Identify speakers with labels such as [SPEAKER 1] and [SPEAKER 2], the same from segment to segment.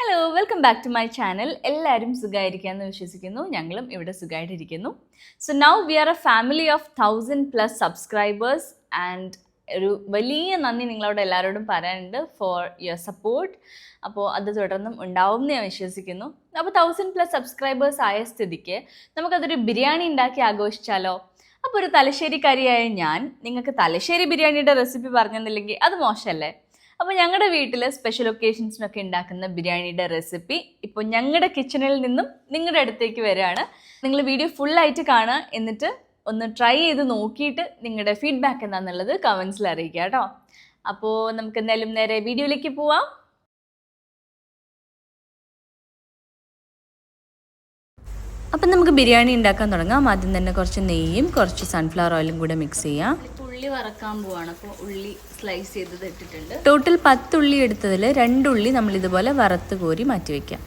[SPEAKER 1] Hello welcome back to my channel എല്ലാവരും സുഖമായിരിക്കാമെന്ന് വിശ്വസിക്കുന്നു. ഞങ്ങളും ഇവിടെ സുഖമായിട്ടിരിക്കുന്നു so now we are a family of thousand plus subscribers and ഒരു വലിയ നന്ദി നിങ്ങളോട് എല്ലാവരോടും പറയാനുണ്ട് ഫോർ യുവർ സപ്പോർട്ട് അപ്പോൾ അത് തുടർന്നും ഉണ്ടാവും എന്ന് ഞാൻ വിശ്വസിക്കുന്നു. അപ്പോൾ തൗസൻഡ് പ്ലസ് സബ്സ്ക്രൈബേഴ്സ് ആയ സ്ഥിതിക്ക് നമുക്കതൊരു ബിരിയാണി ഉണ്ടാക്കി ആഘോഷിച്ചാലോ? അപ്പോൾ ഒരു തലശ്ശേരിക്കാരിയായ ഞാൻ നിങ്ങൾക്ക് തലശ്ശേരി ബിരിയാണിയുടെ റെസിപ്പി പറഞ്ഞെന്നില്ലെങ്കിൽ അത് മോശമല്ലേ അപ്പോൾ ഞങ്ങളുടെ വീട്ടിൽ സ്പെഷ്യൽ ഒക്കേഷൻസിനൊക്കെ ഉണ്ടാക്കുന്ന ബിരിയാണിയുടെ റെസിപ്പി ഇപ്പോൾ ഞങ്ങളുടെ കിച്ചണിൽ നിന്നും നിങ്ങളുടെ അടുത്തേക്ക് വരികയാണ് നിങ്ങൾ വീഡിയോ ഫുള്ളായിട്ട് കാണുക എന്നിട്ട് ഒന്ന് ട്രൈ ചെയ്ത് നോക്കിയിട്ട് നിങ്ങളുടെ ഫീഡ്ബാക്ക് എന്താണെന്നുള്ളത് കമൻസിൽ അറിയിക്കുക കേട്ടോ അപ്പോൾ നമുക്ക് എന്തായാലും നേരെ വീഡിയോയിലേക്ക് പോവാം. അപ്പം നമുക്ക് ബിരിയാണി ഉണ്ടാക്കാൻ തുടങ്ങാം. ആദ്യം തന്നെ കുറച്ച് നെയ്യും കുറച്ച് സൺഫ്ലവർ ഓയിലും കൂടെ മിക്സ് ചെയ്യാം. ഉള്ളി വറക്കാൻ പോവാണ്. അപ്പോൾ ഉള്ളി സ്ലൈസ് ചെയ്ത് ഇട്ടിട്ടുണ്ട്. ടോട്ടൽ പത്ത് ഉള്ളി എടുത്തതിൽ രണ്ട് ഉള്ളി നമ്മൾ ഇതുപോലെ വറുത്ത് കോരി മാറ്റി വെക്കാം.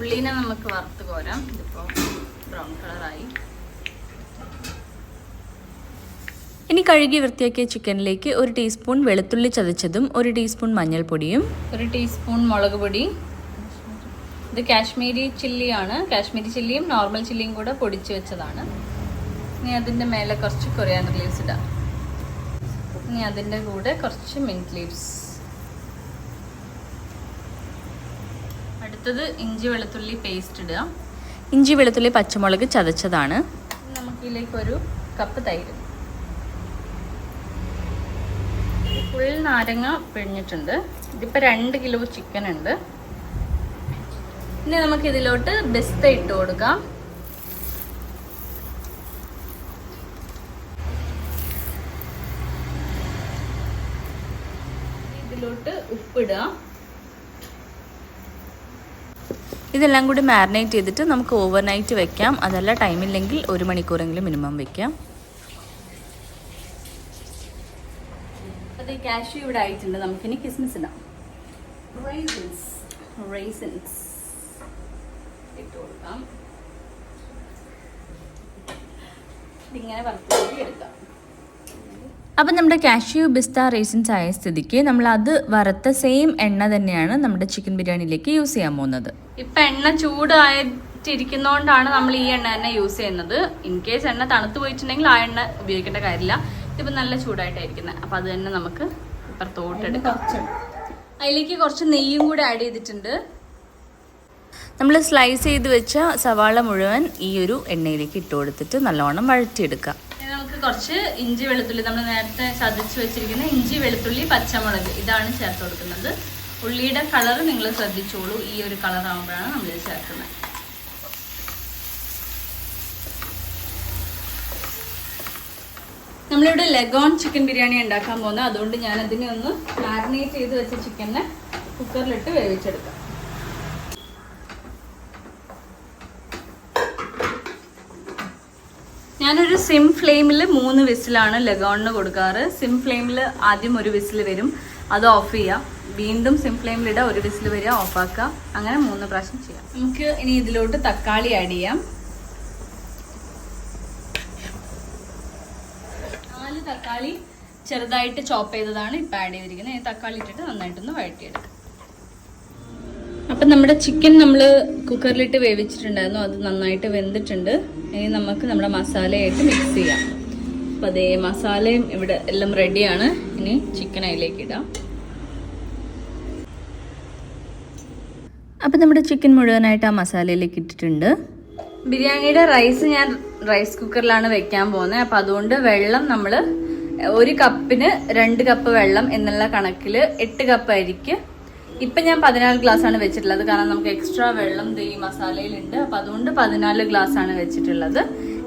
[SPEAKER 1] ഉള്ളിനെ നമുക്ക് വറുത്ത് കോരാം. ഇതിപ്പോൾ ബ്രൗൺ കളറായി ഇനി കഴുകി വൃത്തിയാക്കിയ ചിക്കനിലേക്ക് ഒരു ടീസ്പൂൺ വെളുത്തുള്ളി ചതച്ചതും ഒരു ടീസ്പൂൺ മഞ്ഞൾപ്പൊടിയും ഒരു ടീസ്പൂൺ മുളക് പൊടി ഇത് കാശ്മീരി ചില്ലിയാണ്. കാശ്മീരി ചില്ലിയും നോർമൽ ചില്ലിയും കൂടെ പൊടിച്ച് വെച്ചതാണ്. ഇനി അതിന്റെ മേലെ കുറച്ച് കൊറിയാൻ ലീവ്സ് ഇടാം. ഇനി അതിന്റെ കൂടെ കുറച്ച് മിന്റ് ലീവ്സ്. അടുത്തത് ഇഞ്ചി വെളുത്തുള്ളി പേസ്റ്റ് ഇടുക. ഇഞ്ചി വെളുത്തുള്ളി പച്ചമുളക് ചതച്ചതാണ്. നമുക്ക് ഇതിലേക്ക് ഒരു കപ്പ് തൈര്. ഫുൾ നാരങ്ങ പിഴിഞ്ഞിട്ടുണ്ട്. ഇതിപ്പോൾ രണ്ട് കിലോ ചിക്കൻ ഉണ്ട്. ഇനി നമുക്ക് ഇതിലോട്ട് ബെസ്ത ഇട്ട് കൊടുക്കാം. ഇതിലോട്ട് ഉപ്പിടുക. ഇതെല്ലാം കൂടി മാരിനേറ്റ് ചെയ്തിട്ട് നമുക്ക് ഓവർനൈറ്റ് വെക്കാം. അതല്ല ടൈമില്ലെങ്കിൽ ഒരു മണിക്കൂറെങ്കിലും മിനിമം വെക്കാം. അത് കാഷ്യൂ ഇവിടെ ആയിട്ടുണ്ട്. നമുക്കിനി കിസ്മിസ് ഇടാം. റൈസിൻസ് റൈസിൻസ് കൊടുക്കാം. ഇതിങ്ങനെ വറുത്തി എടുക്കാം. അപ്പം നമ്മുടെ കാഷ്യൂ ബിസ്ത റേസിൻസ് ആയ സ്ഥിതിക്ക് നമ്മൾ അത് വറുത്ത സെയിം എണ്ണ തന്നെയാണ് നമ്മുടെ ചിക്കൻ ബിരിയാണിയിലേക്ക് യൂസ് ചെയ്യാൻ പോകുന്നത്. ഇപ്പം എണ്ണ ചൂടായിട്ടിരിക്കുന്നതുകൊണ്ടാണ് നമ്മൾ ഈ എണ്ണ തന്നെ യൂസ് ചെയ്യുന്നത്. ഇൻ കേസ് എണ്ണ തണുത്ത് പോയിട്ടുണ്ടെങ്കിൽ ആ എണ്ണ ഉപയോഗിക്കേണ്ട കാര്യമില്ല. ഇതിപ്പോൾ നല്ല ചൂടായിട്ടായിരിക്കുന്നത് അപ്പം അത് തന്നെ നമുക്ക് ഇപ്പുറത്തോട്ടെടുക്കാം അതിലേക്ക് കുറച്ച് നെയ്യും കൂടി ആഡ് ചെയ്തിട്ടുണ്ട്. നമ്മൾ സ്ലൈസ് ചെയ്ത് വെച്ച സവാള മുഴുവൻ ഈ ഒരു എണ്ണയിലേക്ക് ഇട്ട് കൊടുത്തിട്ട് നല്ലോണം വഴറ്റിയെടുക്കാം. നമുക്ക് കുറച്ച് ഇഞ്ചി വെളുത്തുള്ളി നമ്മൾ നേരത്തെ ചതച്ച് വെച്ചിരിക്കുന്ന ഇഞ്ചി വെളുത്തുള്ളി പച്ചമുളക് ഇതാണ് ചേർത്ത് കൊടുക്കുന്നത്. ഉള്ളിയുടെ കളർ നിങ്ങൾ ശ്രദ്ധിച്ചോളൂ ഈ ഒരു കളർ ആകുമ്പോഴാണ് നമ്മൾ ചേർക്കുന്നത്. നമ്മളിവിടെ ലെഗോൺ ചിക്കൻ ബിരിയാണി ഉണ്ടാക്കാൻ പോകുന്നത്. അതുകൊണ്ട് ഞാൻ അതിനെ ഒന്ന് മാരിനേറ്റ് ചെയ്ത് വെച്ച ചിക്കനെ കുക്കറിലിട്ട് വേവിച്ചെടുക്കാം. ഞാനൊരു സിം ഫ്ലെയിമിൽ മൂന്ന് വിസിലാണ് ലഗോണിന് കൊടുക്കാറ്. സിം ഫ്ലെയിമിൽ ആദ്യം ഒരു വിസിൽ വരും. അത് ഓഫ് ചെയ്യാം. വീണ്ടും സിം ഫ്ലെയിമിലിടുക ഒരു വിസിൽ വരിക ഓഫാക്കുക അങ്ങനെ മൂന്ന് പ്രാവശ്യം ചെയ്യാം. നമുക്ക് ഇനി ഇതിലോട്ട് തക്കാളി ആഡ് ചെയ്യാം. നാല് തക്കാളി ചെറുതായിട്ട് ചോപ്പ് ചെയ്തതാണ് ഇപ്പം ആഡ് ചെയ്തിരിക്കുന്നത്. ഈ തക്കാളി ഇട്ടിട്ട് നന്നായിട്ടൊന്ന് വഴറ്റിയെടുക്കാം. അപ്പം നമ്മുടെ ചിക്കൻ നമ്മൾ കുക്കറിലിട്ട് വേവിച്ചിട്ടുണ്ടായിരുന്നു. അത് നന്നായിട്ട് വെന്തിട്ടുണ്ട്. ഇനി നമുക്ക് നമ്മുടെ മസാലയായിട്ട് മിക്സ് ചെയ്യാം. അപ്പം അതേ മസാലയും ഇവിടെ എല്ലാം റെഡിയാണ് ഇനി ചിക്കൻ അതിലേക്ക് ഇടാം. അപ്പം നമ്മുടെ ചിക്കൻ മുഴുവനായിട്ട് ആ മസാലയിലേക്ക് ഇട്ടിട്ടുണ്ട്. ബിരിയാണിയുടെ റൈസ് ഞാൻ റൈസ് കുക്കറിലാണ് വെക്കാൻ പോകുന്നത് അപ്പം അതുകൊണ്ട് വെള്ളം നമ്മൾ ഒരു കപ്പിന് രണ്ട് കപ്പ് വെള്ളം എന്നുള്ള കണക്കിൽ എട്ട് കപ്പ് അരിക്ക് ഇപ്പം ഞാൻ പതിനാല് ഗ്ലാസ് ആണ് വെച്ചിട്ടുള്ളത്. കാരണം നമുക്ക് എക്സ്ട്രാ വെള്ളം ഈ മസാലയിലുണ്ട്. അപ്പം അതുകൊണ്ട് പതിനാല് ഗ്ലാസ് ആണ് വെച്ചിട്ടുള്ളത്.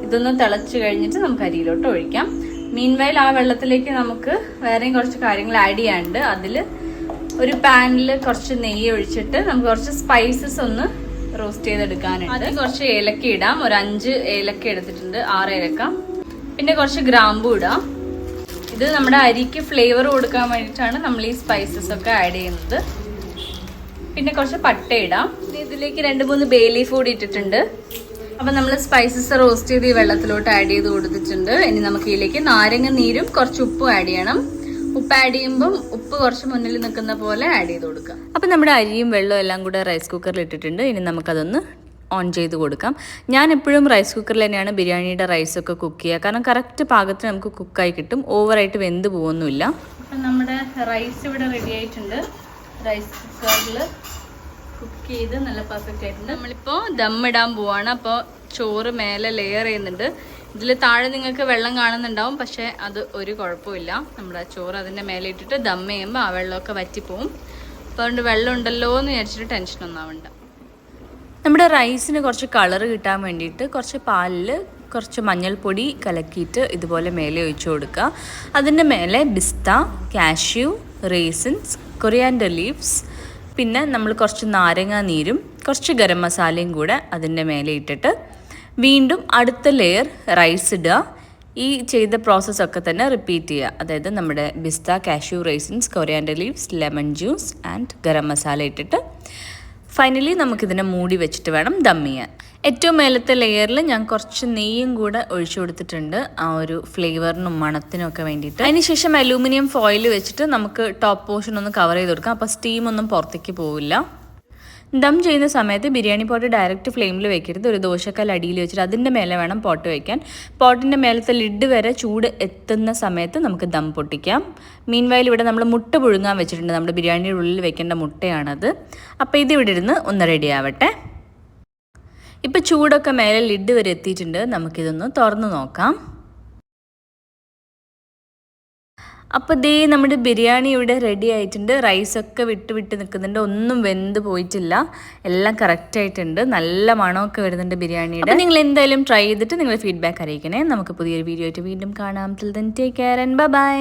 [SPEAKER 1] ഇതൊന്ന് തിളച്ച് കഴിഞ്ഞിട്ട് നമുക്ക് അരിയിലോട്ട് ഒഴിക്കാം. മീൻവയൽ ആ വെള്ളത്തിലേക്ക് നമുക്ക് വേറെയും കുറച്ച് കാര്യങ്ങൾ ആഡ് ചെയ്യാണ്ട് അതിൽ ഒരു പാനിൽ കുറച്ച് നെയ്യ് ഒഴിച്ചിട്ട് നമുക്ക് കുറച്ച് സ്പൈസസ് ഒന്ന് റോസ്റ്റ് ചെയ്തെടുക്കാനുണ്ട്. അത് കുറച്ച് ഏലക്ക ഇടാം. ഒരു അഞ്ച് ഏലക്ക എടുത്തിട്ടുണ്ട്. ആറ് ഏലക്ക. പിന്നെ കുറച്ച് ഗ്രാമ്പു ഇടാം. ഇത് നമ്മുടെ അരിക്ക് ഫ്ലേവർ കൊടുക്കാൻ വേണ്ടിയിട്ടാണ് നമ്മൾ ഈ സ്പൈസസ് ഒക്കെ ആഡ് ചെയ്യുന്നത്. പിന്നെ കുറച്ച് പട്ട ഇടാം. ഇതിലേക്ക് രണ്ട് മൂന്ന് ബേ ലീഫ് കൂടി ഇട്ടിട്ടുണ്ട്. അപ്പം നമ്മൾ സ്പൈസസ് റോസ്റ്റ് ചെയ്ത് ഈ വെള്ളത്തിലോട്ട് ആഡ് ചെയ്ത് കൊടുത്തിട്ടുണ്ട്. ഇനി നമുക്ക് ഇതിലേക്ക് നാരങ്ങ നീരും കുറച്ച് ഉപ്പും ആഡ് ചെയ്യണം.
[SPEAKER 2] ഉപ്പ് ആഡ് ചെയ്യുമ്പം ഉപ്പ് കുറച്ച് മുന്നിൽ നിൽക്കുന്ന പോലെ ആഡ് ചെയ്ത് കൊടുക്കാം. അപ്പം നമ്മുടെ അരിയും വെള്ളവും എല്ലാം കൂടെ റൈസ് കുക്കറിൽ ഇട്ടിട്ടുണ്ട്. ഇനി നമുക്കതൊന്ന് ഓൺ ചെയ്ത് കൊടുക്കാം. ഞാൻ എപ്പോഴും റൈസ് കുക്കറിൽ തന്നെയാണ് ബിരിയാണിയുടെ ഒക്കെ കുക്ക് ചെയ്യുക. കാരണം കറക്റ്റ് പാകത്തിന് നമുക്ക് കുക്കായി കിട്ടും. ഓവറായിട്ട് വെന്ത് പോകുന്നില്ല അപ്പം നമ്മുടെ റൈസ് ഇവിടെ റെഡി ആയിട്ടുണ്ട്. റൈസ് കുക്കറിൽ കുക്ക് ചെയ്ത് നല്ല പെർഫെക്റ്റ് ആയിട്ടുണ്ട്. നമ്മളിപ്പോൾ ദം ഇടാൻ പോവാണ്. അപ്പോൾ ചോറ് മേലെ ലെയർ ചെയ്യുന്നുണ്ട്. ഇതിൽ താഴെ നിങ്ങൾക്ക് വെള്ളം കാണുന്നുണ്ടാവും. പക്ഷേ അത് ഒരു കുഴപ്പമില്ല. നമ്മുടെ ചോറ് അതിന്റെ മേലെ ഇട്ടിട്ട് ദം ചെയ്യുമ്പോൾ ആ വെള്ളമൊക്കെ വറ്റിപ്പോവും. അപ്പോൾ അതുകൊണ്ട് വെള്ളം ഉണ്ടല്ലോ എന്ന് വിചാരിച്ചിട്ട് ടെൻഷനൊന്നും ആവണ്ട. നമ്മുടെ റൈസിന് കുറച്ച് കളർ കിട്ടാൻ വേണ്ടിയിട്ട് കുറച്ച് പാലിൽ കുറച്ച് മഞ്ഞൾപ്പൊടി കലക്കിയിട്ട് ഇതുപോലെ മേലെ ഒഴിച്ചു കൊടുക്കുക. അതിന്റെ മേലെ pista cashew raisins coriander leaves പിന്നെ നമ്മൾ കുറച്ച് നാരങ്ങാ നീരും കുറച്ച് ഗരം മസാലയും കൂടെ അതിന്റെ മേലെ ഇട്ടിട്ട് വീണ്ടും അടുത്ത ലെയർ റൈസ് ഇടുക. ഈ ചെയ്ത പ്രോസസ്സൊക്കെ തന്നെ റിപ്പീറ്റ് ചെയ്യുക. അതായത് നമ്മുടെ pista cashew raisins coriander leaves lemon juice and garam masala ഇട്ടിട്ട് ഫൈനലി നമുക്കിതിനെ മൂടി വെച്ചിട്ട് വേണം ദം ചെയ്യാൻ. ഏറ്റവും മേലത്തെ ലെയറിൽ ഞാൻ കുറച്ച് നെയ്യും കൂടെ ഒഴിച്ചു കൊടുത്തിട്ടുണ്ട്. ആ ഒരു ഫ്ലേവറിനും മണത്തിനും ഒക്കെ വേണ്ടിയിട്ട്. അതിനുശേഷം അലൂമിനിയം ഫോയിൽ വെച്ചിട്ട് നമുക്ക് ടോപ്പ് പോർഷൻ ഒന്ന് കവർ ചെയ്ത് കൊടുക്കാം. അപ്പോൾ സ്റ്റീം ഒന്നും പുറത്തേക്ക് പോവില്ല. ദം ചെയ്യുന്ന സമയത്ത് ബിരിയാണി പോട്ട് ഡയറക്റ്റ് ഫ്ലെയിമിൽ വെക്കരുത്. ഒരു ദോശക്കല്ല് അടിയിൽ വെച്ചിട്ട് അതിന്റെ മേലെ വേണം പോട്ട് വയ്ക്കാൻ പോട്ടിന്റെ മേലത്തെ ലിഡ് വരെ ചൂട് എത്തുന്ന സമയത്ത് നമുക്ക് ദം പൊട്ടിക്കാം. മീൻ വയൽ ഇവിടെ നമ്മൾ മുട്ട പുഴുങ്ങാൻ വെച്ചിട്ടുണ്ട്. നമ്മുടെ ബിരിയാണിയുടെ ഉള്ളിൽ വെക്കേണ്ട മുട്ടയാണത്. അപ്പോൾ ഇത് ഇവിടെ ഇരുന്ന് ഒന്ന് റെഡി ആവട്ടെ. ഇപ്പോൾ ചൂടൊക്കെ മേലെ ലിഡ് വരെ എത്തിയിട്ടുണ്ട്. നമുക്കിതൊന്ന് തുറന്ന് നോക്കാം. അപ്പോൾ ദേ നമ്മുടെ ബിരിയാണി ഇവിടെ റെഡി ആയിട്ടുണ്ട്. റൈസൊക്കെ വിട്ട് വിട്ട് നിൽക്കുന്നുണ്ട്. ഒന്നും വെന്ത് പോയിട്ടില്ല. എല്ലാം കറക്റ്റ് ആയിട്ടുണ്ട്. നല്ല മണമൊക്കെ വരുന്നുണ്ട് ബിരിയാണിയുടെ. നിങ്ങൾ എന്തായാലും ട്രൈ ചെയ്തിട്ട് നിങ്ങളുടെ ഫീഡ്ബാക്ക് അറിയിക്കണേ. നമുക്ക് പുതിയൊരു വീഡിയോ ആയിട്ട് വീണ്ടും കാണാം. Till then take care and bye